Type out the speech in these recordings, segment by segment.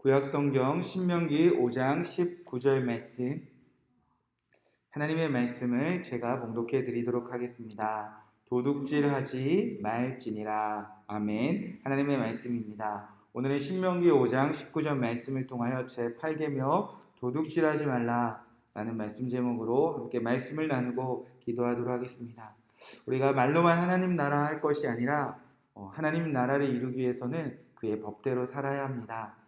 구약성경 신명기 5장 19절 말씀 하나님의 말씀을 제가 봉독해 드리도록 하겠습니다. 도둑질하지 말지니라. 아멘. 하나님의 말씀입니다. 오늘은 신명기 5장 19절 말씀을 통하여 제 8계명 도둑질하지 말라 라는 말씀 제목으로 함께 말씀을 나누고 기도하도록 하겠습니다. 우리가 말로만 하나님 나라 할 것이 아니라 어, 하나님 나라를 이루기 위해서는 그의 법대로 살아야 합니다.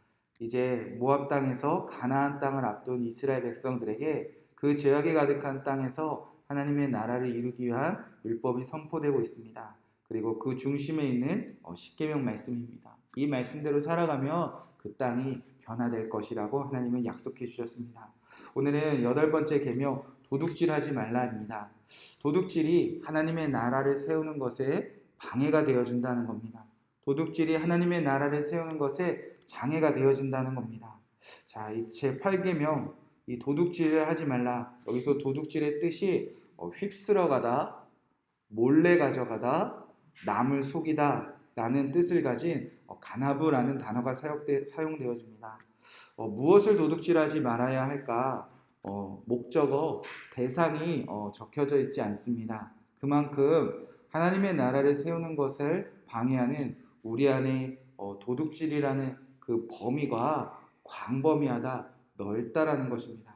이제 모압 땅에서 가나안 땅을 앞둔 이스라엘 백성들에게 그 죄악이 가득한 땅에서 하나님의 나라를 이루기 위한 율법이 선포되고 있습니다. 그리고 그 중심에 있는 어, 십계명 말씀입니다. 이 말씀대로 살아가면 그 땅이 변화될 것이라고 하나님은 약속해 주셨습니다. 오늘은 여덟 번째 계명 도둑질하지 말라입니다. 도둑질이 하나님의 나라를 세우는 것에 방해가 되어준다는 겁니다. 도둑질이 하나님의 나라를 세우는 것에 장애가 되어진다는 겁니다. 자, 이 제 8계명 이 도둑질을 하지 말라. 여기서 도둑질의 뜻이 어, 휩쓸어가다, 몰래 가져가다, 남을 속이다 라는 뜻을 가진 어, 가나브라는 단어가 사용되, 사용되어집니다. 어, 무엇을 도둑질하지 말아야 할까? 어, 목적어, 대상이 어, 적혀져 있지 않습니다. 그만큼 하나님의 나라를 세우는 것을 방해하는 우리 안에 어, 도둑질이라는 그 범위가 광범위하다, 넓다라는 것입니다.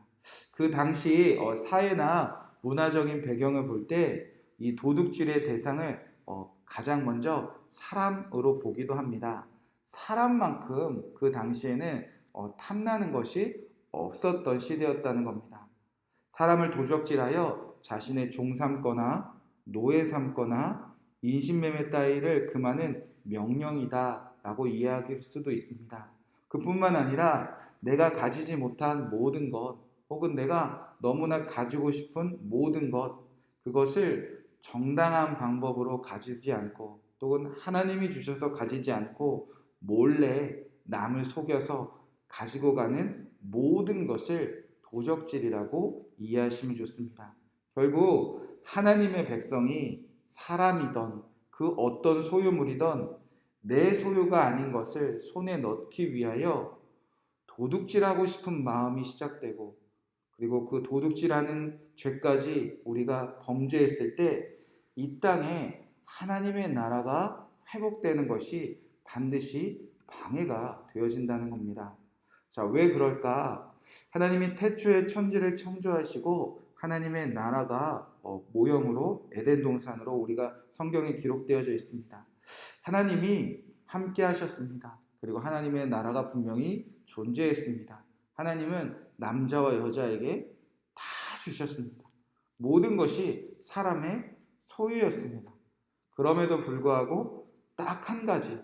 그 당시 어, 사회나 문화적인 배경을 볼 때 이 도둑질의 대상을 어, 가장 먼저 사람으로 보기도 합니다. 사람만큼 그 당시에는 어, 탐나는 것이 없었던 시대였다는 겁니다. 사람을 도적질하여 자신의 종 삼거나 노예 삼거나 인신매매 따위를 금하는 명령이다 라고 이해할 수도 있습니다. 그뿐만 아니라 내가 가지지 못한 모든 것 혹은 내가 너무나 가지고 싶은 모든 것 그것을 정당한 방법으로 가지지 않고 또는 하나님이 주셔서 가지지 않고 몰래 남을 속여서 가지고 가는 모든 것을 도적질이라고 이해하시면 좋습니다. 결국 하나님의 백성이 사람이던 그 어떤 소유물이던 내 소유가 아닌 것을 손에 넣기 위하여 도둑질하고 싶은 마음이 시작되고 그리고 그 도둑질하는 죄까지 우리가 범죄했을 때 이 땅에 하나님의 나라가 회복되는 것이 반드시 방해가 되어진다는 겁니다. 자, 왜 그럴까? 하나님이 태초에 천지를 창조하시고 하나님의 나라가 어, 모형으로 에덴 동산으로 우리가 성경에 기록되어져 있습니다. 하나님이 함께 하셨습니다. 그리고 하나님의 나라가 분명히 존재했습니다. 하나님은 남자와 여자에게 다 주셨습니다. 모든 것이 사람의 소유였습니다. 그럼에도 불구하고 딱 한 가지,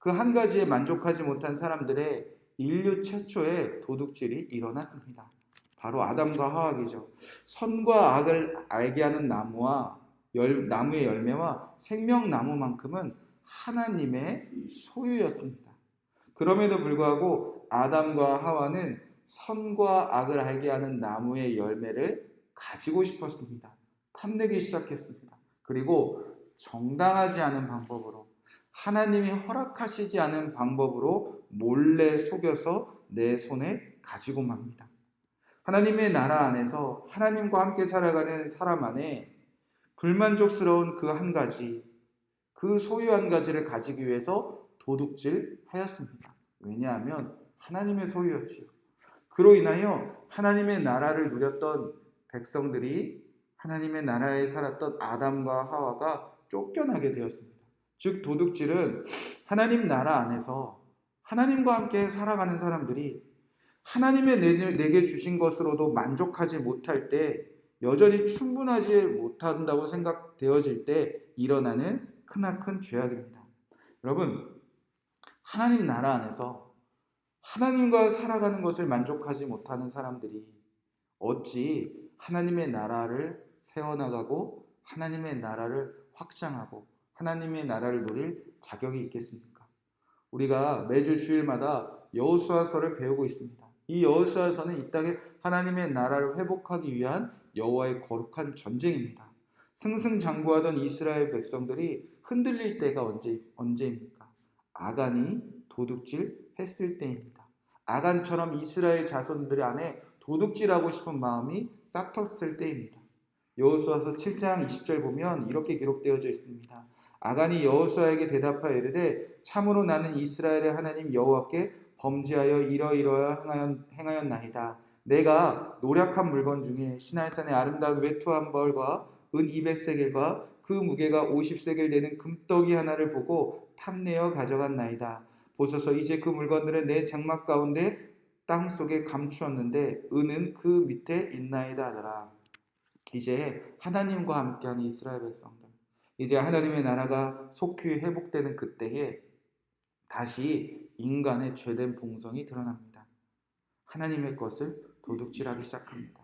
그 한 가지에 만족하지 못한 사람들의 인류 최초의 도둑질이 일어났습니다. 바로 아담과 하와이죠. 선과 악을 알게 하는 나무와 열, 나무의 열매와 생명나무만큼은 하나님의 소유였습니다. 그럼에도 불구하고 아담과 하와는 선과 악을 알게 하는 나무의 열매를 가지고 싶었습니다. 탐내기 시작했습니다. 그리고 정당하지 않은 방법으로 하나님이 허락하시지 않은 방법으로 몰래 속여서 내 손에 가지고 맙니다. 하나님의 나라 안에서 하나님과 함께 살아가는 사람 안에 불만족스러운 그 한 가지, 그 소유 한 가지를 가지기 위해서 도둑질 하였습니다. 왜냐하면 하나님의 소유였지요. 그로 인하여 하나님의 나라를 누렸던 백성들이 하나님의 나라에 살았던 아담과 하와가 쫓겨나게 되었습니다. 즉 도둑질은 하나님 나라 안에서 하나님과 함께 살아가는 사람들이 하나님의 내게 주신 것으로도 만족하지 못할 때 여전히 충분하지 못한다고 생각되어질 때 일어나는 크나큰 죄악입니다. 여러분 하나님 나라 안에서 하나님과 살아가는 것을 만족하지 못하는 사람들이 어찌 하나님의 나라를 세워나가고 하나님의 나라를 확장하고 하나님의 나라를 누릴 자격이 있겠습니까? 우리가 매주 주일마다 여호수아서를 배우고 있습니다. 이 여호수아서는 이 땅에 하나님의 나라를 회복하기 위한 여호와의 거룩한 전쟁입니다. 승승장구하던 이스라엘 백성들이 흔들릴 때가 언제 언제입니까? 아간이 도둑질 했을 때입니다. 아간처럼 이스라엘 자손들 안에 도둑질하고 싶은 마음이 싹 텄을 때입니다. 여호수아서 7장 20절 보면 이렇게 기록되어져 있습니다. 아간이 여호수아에게 대답하여 이르되 참으로 나는 이스라엘의 하나님 여호와께 범죄하여 이러이러하 행하였나이다. 내가 노력한 물건 중에 시날산의 아름다운 외투 한 벌과 은 200세겔과 그 무게가 50세겔 되는 금떡이 하나를 보고 탐내어 가져갔나이다. 보소서 이제 그 물건들은 내 장막 가운데 땅 속에 감추었는데 은은 그 밑에 있나이다 하더라. 이제 하나님과 함께하는 이스라엘 백성들 이제 하나님의 나라가 속히 회복되는 그때에 다시 인간의 죄된 봉성이 드러납니다. 하나님의 것을 도둑질하기 시작합니다.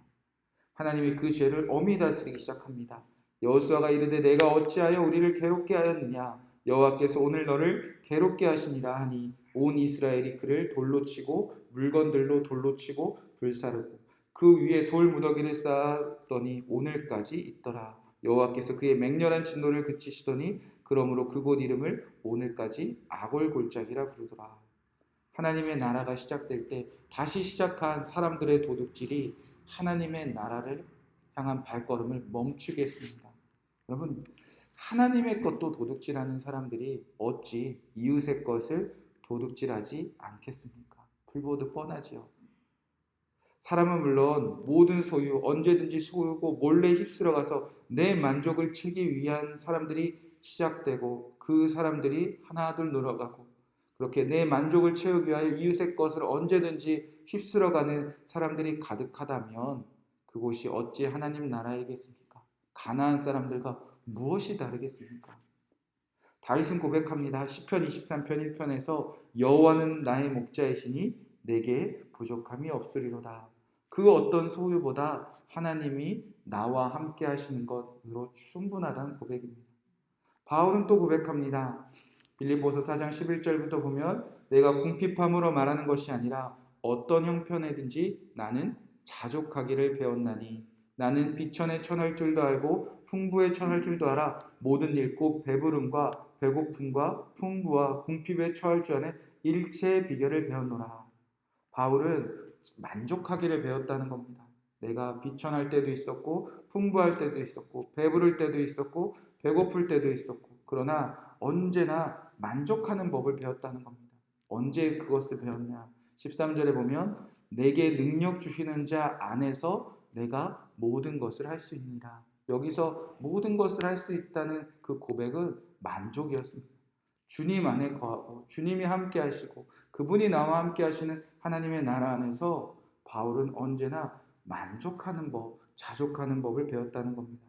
하나님이 그 죄를 엄히 다스리기 시작합니다. 여호수아가 이르되 내가 어찌하여 우리를 괴롭게 하였느냐 여호와께서 오늘 너를 괴롭게 하시니라 하니 온 이스라엘이 그를 돌로 치고 물건들로 돌로 치고 불사르고 그 위에 돌 무더기를 쌓았더니 오늘까지 있더라 여호와께서 그의 맹렬한 진노를 그치시더니 그러므로 그곳 이름을 오늘까지 아골골짜기라 부르더라 하나님의 나라가 시작될 때 다시 시작한 사람들의 도둑질이 하나님의 나라를 향한 발걸음을 멈추게 했습니다. 여러분, 하나님의 것도 도둑질하는 사람들이 어찌 이웃의 것을 도둑질하지 않겠습니까? 불보듯 뻔하지요. 사람은 물론 모든 소유, 언제든지 소유고 몰래 휩쓸어가서 내 만족을 치기 위한 사람들이 시작되고 그 사람들이 하나둘 늘어가고 그렇게 내 만족을 채우기 위하여 이웃의 것을 언제든지 휩쓸어가는 사람들이 가득하다면 그곳이 어찌 하나님 나라이겠습니까? 가나안 사람들과 무엇이 다르겠습니까? 다윗은 고백합니다. 시편 23편 1편에서 여호와는 나의 목자이시니 내게 부족함이 없으리로다. 그 어떤 소유보다 하나님이 나와 함께 하시는 것으로 충분하다는 고백입니다. 바울은 또 고백합니다. 빌립보서 4장 11절부터 보면 내가 궁핍함으로 말하는 것이 아니라 어떤 형편에든지 나는 자족하기를 배웠나니 나는 비천에 천할 줄도 알고 풍부에 천할 줄도 알아 모든 일곱 배부름과 배고픔과 풍부와 궁핍에 처할 줄 아는 일체의 비결을 배웠노라. 바울은 만족하기를 배웠다는 겁니다. 내가 비천할 때도 있었고 풍부할 때도 있었고 배부를 때도 있었고 배고플 때도 있었고 그러나 언제나 만족하는 법을 배웠다는 겁니다. 언제 그것을 배웠냐? 13절에 보면 내게 능력 주시는 자 안에서 내가 모든 것을 할 수 있느니라. 여기서 모든 것을 할 수 있다는 그 고백은 만족이었습니다. 주님 안에 거하고 주님이 함께 하시고 그분이 나와 함께 하시는 하나님의 나라 안에서 바울은 언제나 만족하는 법, 자족하는 법을 배웠다는 겁니다.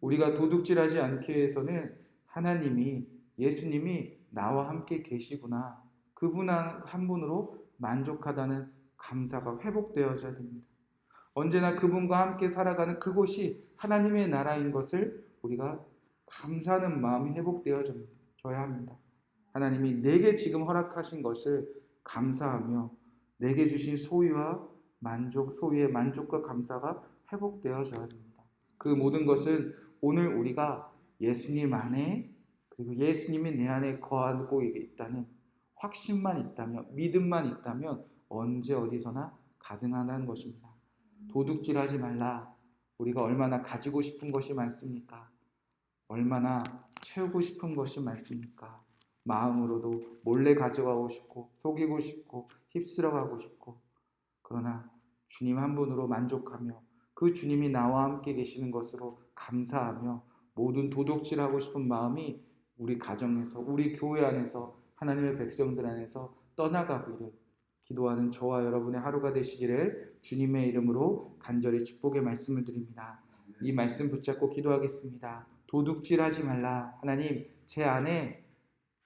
우리가 도둑질하지 않기 위해서는 하나님이 예수님이 나와 함께 계시구나. 그분 한 분으로 만족하다는 감사가 회복되어져야 됩니다. 언제나 그분과 함께 살아가는 그곳이 하나님의 나라인 것을 우리가 감사하는 마음이 회복되어져야 합니다. 하나님이 내게 지금 허락하신 것을 감사하며 내게 주신 소유와 만족, 소유의 만족과 감사가 회복되어져야 됩니다. 그 모든 것은 오늘 우리가 예수님 안에 그리고 예수님이 내 안에 거하고 있다는 확신만 있다면, 믿음만 있다면 언제 어디서나 가능하다는 것입니다. 도둑질하지 말라. 우리가 얼마나 가지고 싶은 것이 많습니까? 얼마나 채우고 싶은 것이 많습니까? 마음으로도 몰래 가져가고 싶고 속이고 싶고 휩쓸어 가고 싶고 그러나 주님 한 분으로 만족하며 그 주님이 나와 함께 계시는 것으로 감사하며 모든 도둑질하고 싶은 마음이 우리 가정에서 우리 교회 안에서 하나님의 백성들 안에서 떠나가기를 기도하는 저와 여러분의 하루가 되시기를 주님의 이름으로 간절히 축복의 말씀을 드립니다. 이 말씀 붙잡고 기도하겠습니다. 도둑질하지 말라. 하나님, 제 안에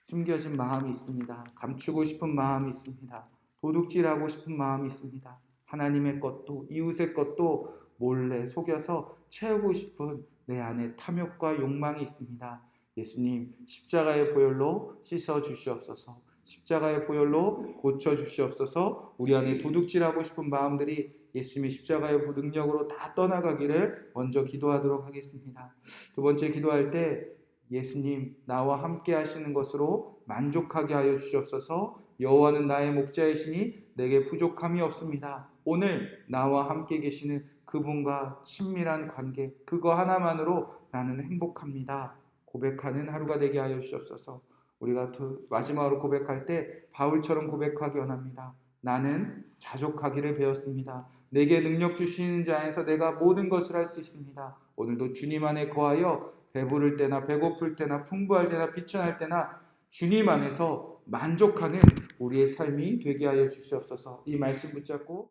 숨겨진 마음이 있습니다. 감추고 싶은 마음이 있습니다. 도둑질하고 싶은 마음이 있습니다. 하나님의 것도 이웃의 것도 몰래 속여서 채우고 싶은 내 안에 탐욕과 욕망이 있습니다. 예수님 십자가의 보혈로 씻어 주시옵소서. 십자가의 보혈로 고쳐 주시옵소서. 우리 안에 도둑질하고 싶은 마음들이 예수님의 십자가의 능력으로 다 떠나가기를 먼저 기도하도록 하겠습니다. 두 번째 기도할 때 예수님 나와 함께 하시는 것으로 만족하게 하여 주시옵소서. 여호와는 나의 목자이시니 내게 부족함이 없습니다. 오늘 나와 함께 계시는 그분과 친밀한 관계 그거 하나만으로 나는 행복합니다. 고백하는 하루가 되게 하여 주옵소서. 우리가 두, 마지막으로 고백할 때 바울처럼 고백하기 원합니다. 나는 자족하기를 배웠습니다. 내게 능력 주시는 자에서 내가 모든 것을 할 수 있습니다. 오늘도 주님 안에 거하여 배부를 때나 배고플 때나 풍부할 때나 비천할 때나 주님 안에서 만족하는 우리의 삶이 되게 하여 주시옵소서. 이 말씀 붙잡고